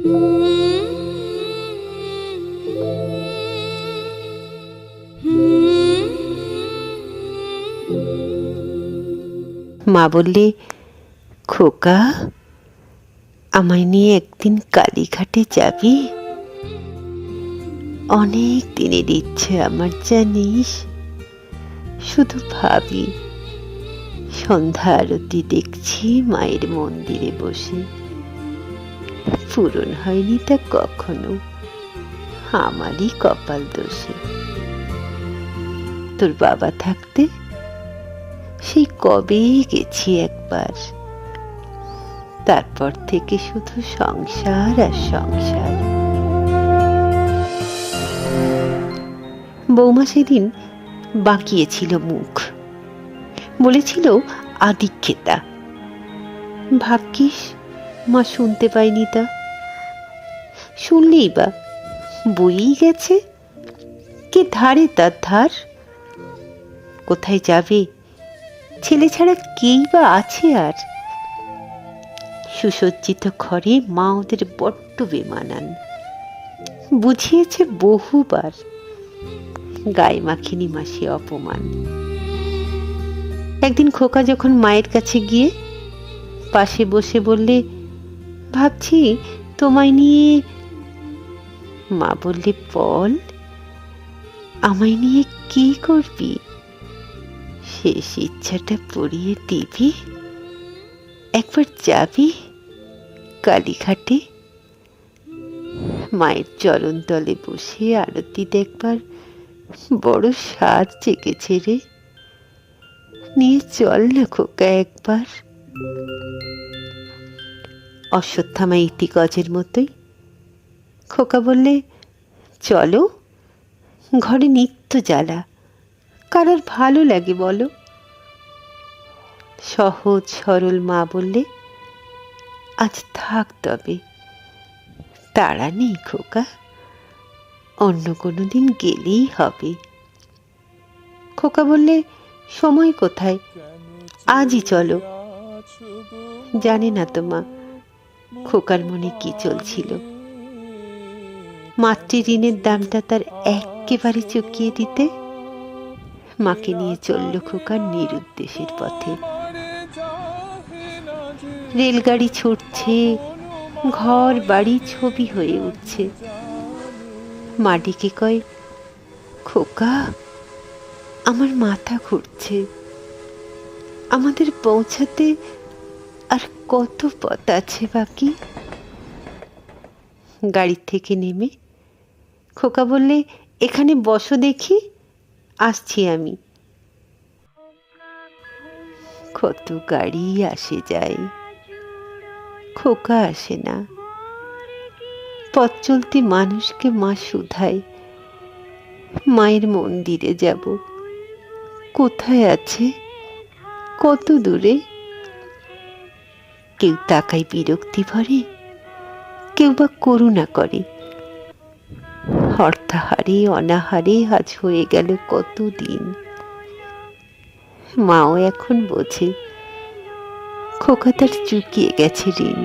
মা বললে, খোকা, আমায় নিয়ে একদিন কালীঘাটে যাবি? অনেক দিনের ইচ্ছে আমার, জানিস? শুধু ভাবি, সন্ধ্যা আরতি দেখছি মায়ের মন্দিরে বসে। পূরণ হয়নি তা কখনো। আমারই কপাল দোষে। তোর বাবা থাকতে? সেই কবে গেছি একবার? তারপর থেকে শুধু সংসার আর সংসার। বৌমা সেদিন বাঁকিয়েছিল মুখ। বলেছিল, আদিক্ষেতা ভাগ্যিস মা শুনতে পাইনি তা? শুনলেই বা বইই গেছে। কে ধারে তার ধার? কোথায় যাবে? ছেলে ছাড়া কেই বা আছে আর? সুসজ্জিত ঘরে মা ওদের বড্ড বেমানান। বুঝিয়েছে বহুবার, গায়ে মাখিনি মাসি অপমান। একদিন খোকা যখন মায়ের কাছে গিয়ে পাশে বসে বললে, ভাবছি তোমায় নিয়ে মা বললে, বল, আমায় নিয়ে কি করবি? শেষ ইচ্ছাটা পড়িয়ে দিবি? একবার যাবি কালীঘাটে? মায়ের চরণ তলে বসে আরতি দেখবার বড় স্বাদ জেগেছে রে। নিয়ে চল না খোকা একবার। অশ্বত্থামা ইতিগজের মতোই খোকা বললে, চলো, ঘরে নিত্য জ্বালা। কারোর ভালো লাগে বলো। সহজ সরল মা বললে, আজ থাক তবে, তাড়া নেই খোকা, অন্য কোনো দিন গেলেই হবে। খোকা বললে, সময় কোথায়? আজই চলো। জানে না তো মা, খোকার মনে কি চলছিল। মাতৃ ঋণের দামটা তার একেবারে চুকিয়ে দিতে? মাকে নিয়ে চলল খোকার নিরুদ্দেশের পথে। রেলগাড়ি ছুটছে, ঘর, বাড়ি ছবি হয়ে উঠছে। মাডিকে কয়, খোকা, আমার মাথা ঘুরছে। আমাদের পৌঁছাতে আর কত পথ আছে বাকি? গাড়ির থেকে নেমে খোকা বললে, এখানে বসো দেখি, আসছি আমি। কত গাড়ি আসে যায়, খোকা আসে না। পথ চলতি মানুষকে মা শুধায়, মায়ের মন্দিরে যাব। কোথায় আছে, কত দূরে? কেউ তাকায় বিরক্তি ভরে, কেউ বা করুণা করে। হর্তাহারে অনাহারি আজ হয়ে গেল কতদিন? মাও এখন বোঝে খোকা তার চুকিয়ে গেছে ঋণ।